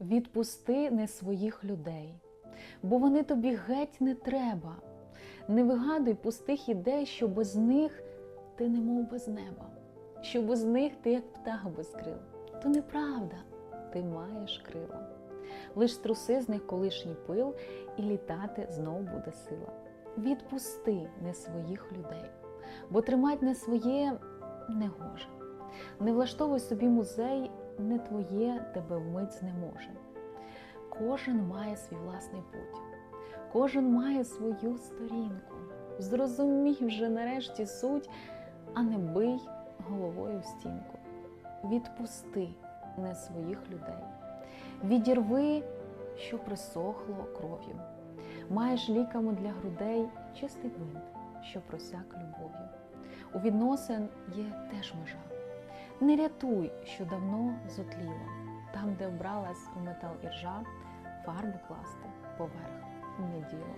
Відпусти не своїх людей, бо вони тобі геть не треба. Не вигадуй пустих ідей, що без них ти немов без неба, що без них ти як птах без крил. То неправда, ти маєш крила. Лиш труси з них колишній пил, і літати знов буде сила. Відпусти не своїх людей, бо тримать не своє не гоже. Не влаштовуй собі музей, не твоє тебе вмить знеможе. Кожен має свій власний путь, кожен має свою сторінку. Зрозумій вже нарешті суть, а не бий головою в стінку. Відпусти не своїх людей, відірви, що присохло кров'ю. Маєш ліками для грудей чистий бинт, що просяк любов'ю. У відносин є теж межа. Не рятуй, що давно зотліло, там, де вбралась у метал іржа, фарбу класти поверх не діло.